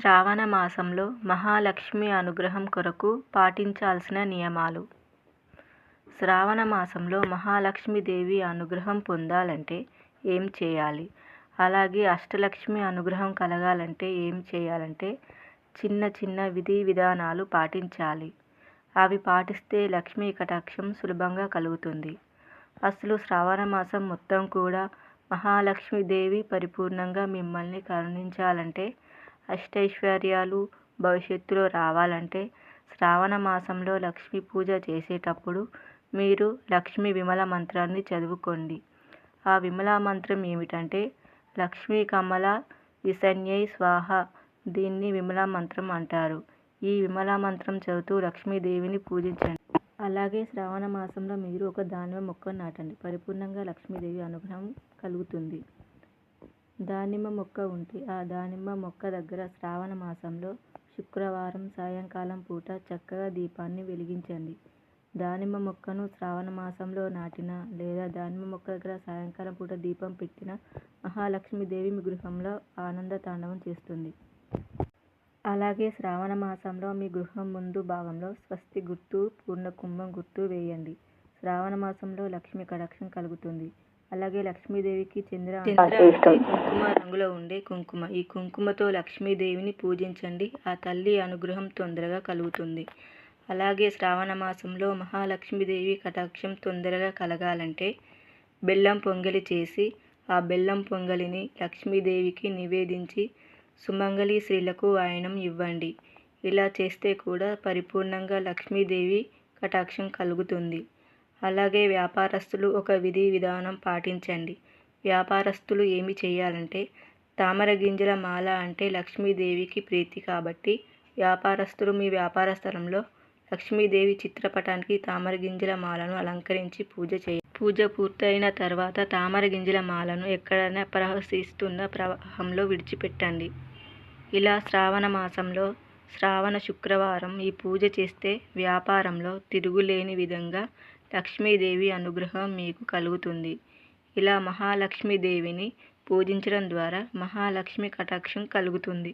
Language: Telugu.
శ్రావణ మాసంలో మహాలక్ష్మి అనుగ్రహం కొరకు పాటించాల్సిన నియమాలు. శ్రావణ మాసంలో మహాలక్ష్మీదేవి అనుగ్రహం పొందాలంటే ఏం చేయాలి? అలాగే అష్టలక్ష్మి అనుగ్రహం కలగాలంటే ఏం చేయాలంటే చిన్న చిన్న విధి విధానాలు పాటించాలి. అవి పాటిస్తే లక్ష్మీ కటాక్షం సులభంగా కలుగుతుంది. అసలు శ్రావణ మాసం మొత్తం కూడా మహాలక్ష్మీదేవి పరిపూర్ణంగా మిమ్మల్ని కరుణించాలంటే అష్టైశ్వర్యాలు భవిష్యత్తులో రావాలంటే శ్రావణ మాసంలో లక్ష్మీ పూజ చేసేటప్పుడు మీరు లక్ష్మీ విమల మంత్రాన్ని చదువుకోండి. ఆ విమలా మంత్రం ఏమిటంటే లక్ష్మీ కమల విసన్యై స్వాహ దీన్ని విమలా మంత్రం అంటారు. ఈ విమలా మంత్రం చదువుతూ లక్ష్మీదేవిని పూజించండి. అలాగే శ్రావణ మాసంలో మీరు ఒక దానిమ్మ మొక్క నాటండి. పరిపూర్ణంగా లక్ష్మీదేవి అనుగ్రహం కలుగుతుంది. దానిమ్మ మొక్క ఉంటే ఆ దానిమ్మ మొక్క దగ్గర శ్రావణ మాసంలో శుక్రవారం సాయంకాలం పూట చక్కగా దీపాన్ని వెలిగించండి. దానిమ్మ మొక్కను శ్రావణ మాసంలో నాటిన లేదా దానిమ్మ మొక్క దగ్గర సాయంకాలం పూట దీపం పెట్టిన మహాలక్ష్మీదేవి మీ గృహంలో ఆనంద తాండవం చేస్తుంది. అలాగే శ్రావణ మాసంలో మీ గృహం ముందు భాగంలో స్వస్తి గుర్తు పూర్ణ కుంభం గుర్తు వేయండి. శ్రావణ మాసంలో లక్ష్మీ కటాక్షం కలుగుతుంది. అలాగే లక్ష్మీదేవికి చంద్ర కుంకుమ రంగులో ఉండే కుంకుమ. ఈ కుంకుమతో లక్ష్మీదేవిని పూజించండి. ఆ తల్లి అనుగ్రహం తొందరగా కలుగుతుంది. అలాగే శ్రావణ మాసంలో మహాలక్ష్మీదేవి కటాక్షం తొందరగా కలగాలంటే బెల్లం పొంగలి చేసి ఆ బెల్లం పొంగలిని లక్ష్మీదేవికి నివేదించి సుమంగళి స్త్రీలకు వాయనం ఇవ్వండి. ఇలా చేస్తే కూడా పరిపూర్ణంగా లక్ష్మీదేవి కటాక్షం కలుగుతుంది. అలాగే వ్యాపారస్తులు ఒక విధి విధానం పాటించండి. వ్యాపారస్తులు ఏమి చేయాలంటే తామర గింజల మాల అంటే లక్ష్మీదేవికి ప్రీతి కాబట్టి వ్యాపారస్తులు మీ వ్యాపార స్థలంలో లక్ష్మీదేవి చిత్రపటానికి తామర గింజల మాలను అలంకరించి పూజ చేయ పూజ పూర్తయిన తర్వాత తామర గింజల మాలను ఎక్కడైనా ప్రవహిస్తున్న ప్రవాహంలో విడిచిపెట్టండి. ఇలా శ్రావణ మాసంలో శ్రావణ శుక్రవారం ఈ పూజ చేస్తే వ్యాపారంలో తిరుగులేని విధంగా లక్ష్మీదేవి అనుగ్రహం మీకు కలుగుతుంది. ఇలా మహాలక్ష్మీదేవిని పూజించడం ద్వారా మహాలక్ష్మి కటాక్షం కలుగుతుంది.